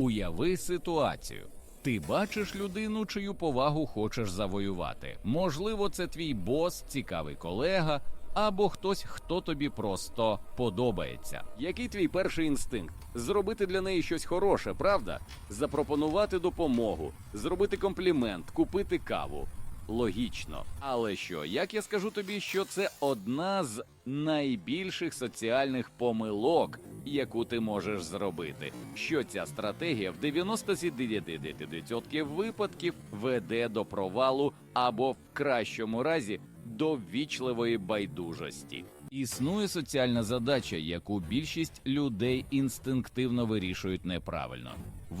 Уяви ситуацію. Ти бачиш людину, чию повагу хочеш завоювати. Можливо, це твій бос, цікавий колега, або хтось, хто тобі просто подобається. Який твій перший інстинкт? Зробити для неї щось хороше, правда? Запропонувати допомогу, зробити комплімент, купити каву. Логічно. Але що, як я скажу тобі, що це одна з найбільших соціальних помилок, яку ти можеш зробити? Що ця стратегія в 99% випадків веде до провалу або в кращому разі до ввічливої байдужості. Існує соціальна задача, яку більшість людей інстинктивно вирішують неправильно.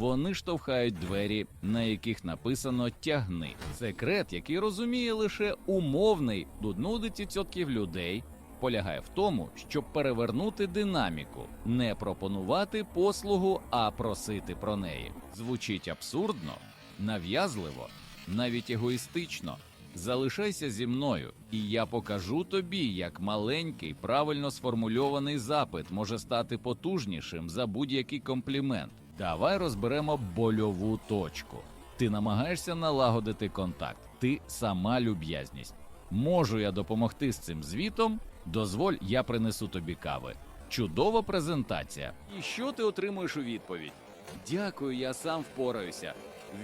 Вони штовхають двері, на яких написано тягни. Секрет, який розуміє лише умовний до 1% людей, полягає в тому, щоб перевернути динаміку, не пропонувати послугу, а просити про неї. Звучить абсурдно, нав'язливо, навіть егоїстично. Залишайся зі мною, і я покажу тобі, як маленький, правильно сформульований запит може стати потужнішим за будь-який комплімент. Давай розберемо больову точку. Ти намагаєшся налагодити контакт, ти сама люб'язність. Можу я допомогти з цим звітом? Дозволь, я принесу тобі кави. Чудова презентація. І що ти отримуєш у відповідь? Дякую, я сам впораюся.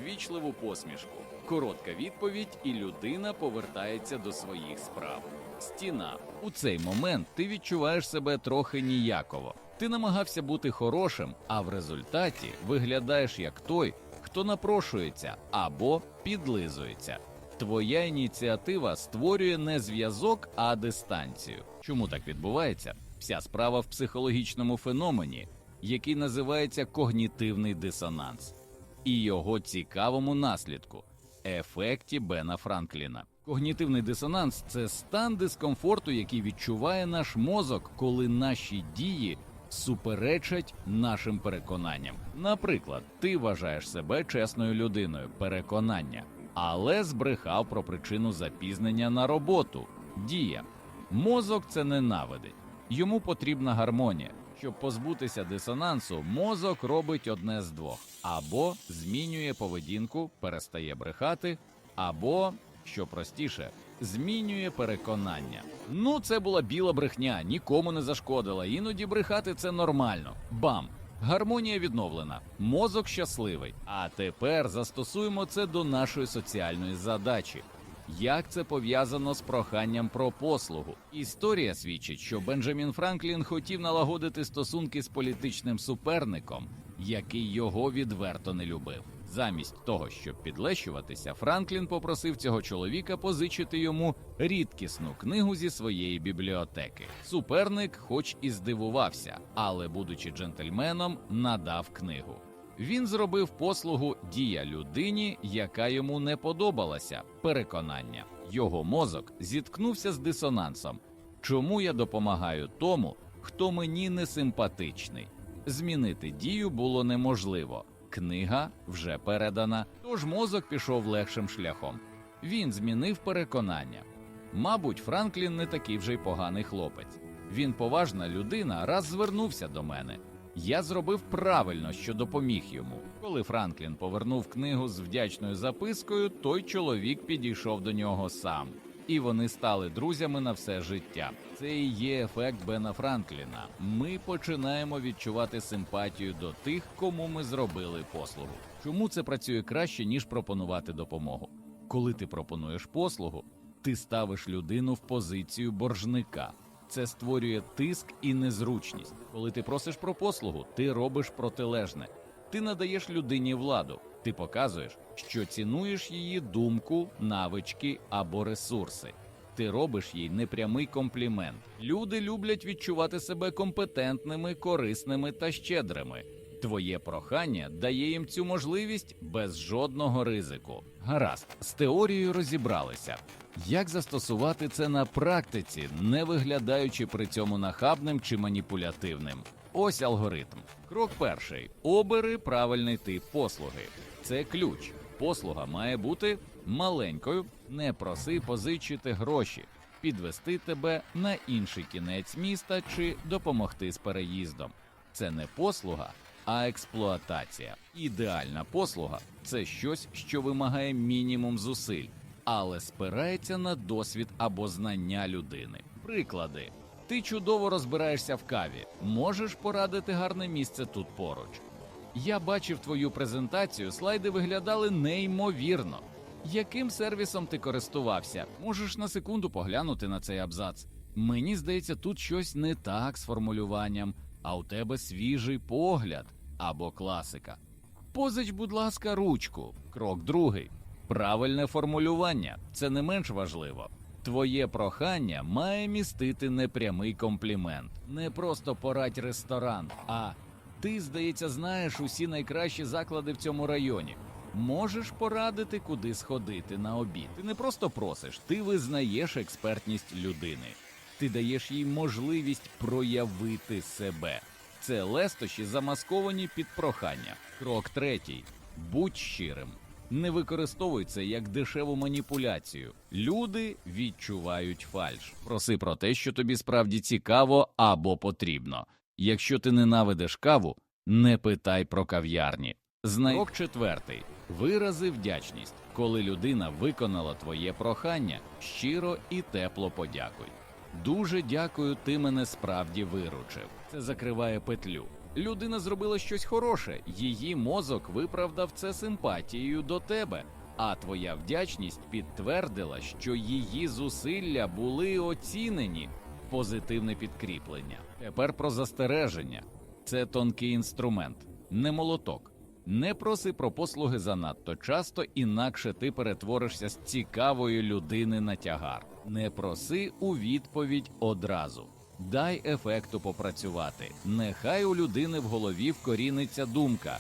Ввічливу посмішку. Коротка відповідь, і людина повертається до своїх справ. Стіна. У цей момент ти відчуваєш себе трохи ніяково. Ти намагався бути хорошим, а в результаті виглядаєш як той, хто напрошується або підлизується. Твоя ініціатива створює не зв'язок, а дистанцію. Чому так відбувається? Вся справа в психологічному феномені, який називається когнітивний дисонанс, і його цікавому наслідку ефекті Бена Франкліна. Когнітивний дисонанс це стан дискомфорту, який відчуває наш мозок, коли наші дії суперечать нашим переконанням. Наприклад, ти вважаєш себе чесною людиною, переконання, але збрехав про причину запізнення на роботу. Дія. Мозок це ненавидить. Йому потрібна гармонія. Щоб позбутися дисонансу, мозок робить одне з двох: або змінює поведінку, перестає брехати, або, що простіше, змінює переконання. Ну, це була біла брехня, нікому не зашкодила. Іноді брехати це нормально. Бам! Гармонія відновлена, мозок щасливий. А тепер застосуємо це до нашої соціальної задачі. Як це пов'язано з проханням про послугу? Історія свідчить, що Бенджамін Франклін хотів налагодити стосунки з політичним суперником, який його відверто не любив. Замість того, щоб підлещуватися, Франклін попросив цього чоловіка позичити йому рідкісну книгу зі своєї бібліотеки. Суперник, хоч і здивувався, але, будучи джентльменом, надав книгу. Він зробив послугу дія людині, яка йому не подобалася. Переконання. Його мозок зіткнувся з дисонансом. Чому я допомагаю тому, хто мені не симпатичний? Змінити дію було неможливо. Книга вже передана, тож мозок пішов легшим шляхом. Він змінив переконання. Мабуть, Франклін не такий вже й поганий хлопець. Він поважна людина, раз звернувся до мене. Я зробив правильно, що допоміг йому. Коли Франклін повернув книгу з вдячною запискою, той чоловік підійшов до нього сам, і вони стали друзями на все життя. Це і є ефект Бена Франкліна. Ми починаємо відчувати симпатію до тих, кому ми зробили послугу. Чому це працює краще ніж пропонувати допомогу? Коли ти пропонуєш послугу, ти ставиш людину в позицію боржника. Це створює тиск і незручність. Коли ти просиш про послугу, ти робиш протилежне. Ти надаєш людині владу. Ти показуєш, що цінуєш її думку, навички або ресурси. Ти робиш їй непрямий комплімент. Люди люблять відчувати себе компетентними, корисними та щедрими. Твоє прохання дає їм цю можливість без жодного ризику. Гаразд, з теорією розібралися. Як застосувати це на практиці, не виглядаючи при цьому нахабним чи маніпулятивним? Ось алгоритм. Крок перший: обери правильний тип послуги. Це ключ. Послуга має бути маленькою. Не проси позичити гроші, підвести тебе на інший кінець міста чи допомогти з переїздом. Це не послуга, а експлуатація. Ідеальна послуга це щось, що вимагає мінімум зусиль, але спирається на досвід або знання людини. Приклади. Ти чудово розбираєшся в каві, можеш порадити гарне місце тут поруч. Я бачив твою презентацію, слайди виглядали неймовірно. Яким сервісом ти користувався? Можеш на секунду поглянути на цей абзац. Мені здається, тут щось не так з формулюванням, а у тебе свіжий погляд або класика. Позич, будь ласка, ручку. Крок другий. Правильне формулювання це не менш важливо. Твоє прохання має містити непрямий комплімент, не просто порадь ресторан, а ти, здається, знаєш усі найкращі заклади в цьому районі. Можеш порадити, куди сходити на обід. Ти не просто просиш, ти визнаєш експертність людини. Ти даєш їй можливість проявити себе. Це лестощі замасковані під прохання. Крок третій: будь щирим. Не використовуй це як дешеву маніпуляцію. Люди відчувають фальш. Проси про те, що тобі справді цікаво або потрібно. Якщо ти ненавидиш каву, не питай про кав'ярні. Знай... Крок четвертий. Вирази вдячність. Коли людина виконала твоє прохання, щиро і тепло подякуй. Дуже дякую, ти мене справді виручив. Це закриває петлю. Людина зробила щось хороше, її мозок виправдав це симпатією до тебе. А твоя вдячність підтвердила, що її зусилля були оцінені. Позитивне підкріплення. Тепер про застереження. Це тонкий інструмент, не молоток. Не проси про послуги занадто часто, інакше ти перетворишся з цікавої людини на тягар. Не проси у відповідь одразу. Дай ефекту попрацювати. Нехай у людини в голові вкоріниться думка: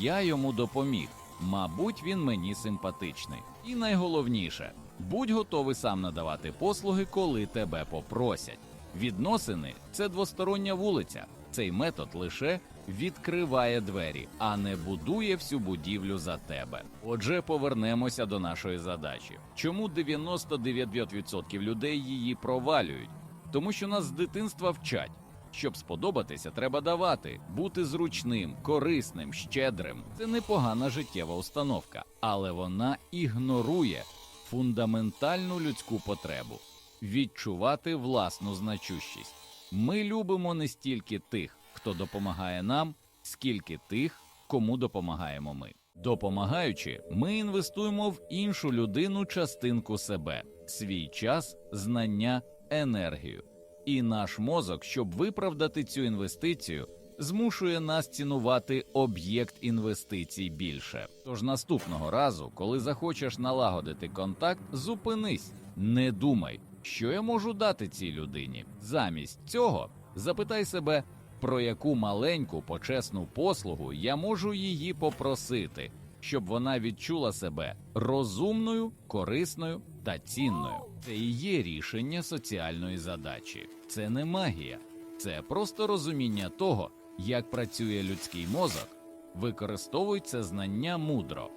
я йому допоміг. Мабуть, він мені симпатичний. І найголовніше, будь готовий сам надавати послуги, коли тебе попросять. Відносини це двостороння вулиця. Цей метод лише відкриває двері, а не будує всю будівлю за тебе. Отже, повернемося до нашої задачі. Чому 99% людей її провалюють? Тому що нас з дитинства вчать. Щоб сподобатися, треба давати, бути зручним, корисним, щедрим. Це непогана життєва установка, але вона ігнорує фундаментальну людську потребу відчувати власну значущість. Ми любимо не стільки тих, хто допомагає нам, скільки тих, кому допомагаємо ми. Допомагаючи, ми інвестуємо в іншу людину частинку себе, свій час, знання, енергію. І наш мозок, щоб виправдати цю інвестицію, змушує нас цінувати об'єкт інвестицій більше. Тож наступного разу, коли захочеш налагодити контакт, зупинись, не думай, що я можу дати цій людині. Замість цього запитай себе, про яку маленьку почесну послугу я можу її попросити, щоб вона відчула себе розумною, корисною та цінною. Це і є рішення соціальної задачі. Це не магія, це просто розуміння того, як працює людський мозок. Використовуй це знання мудро.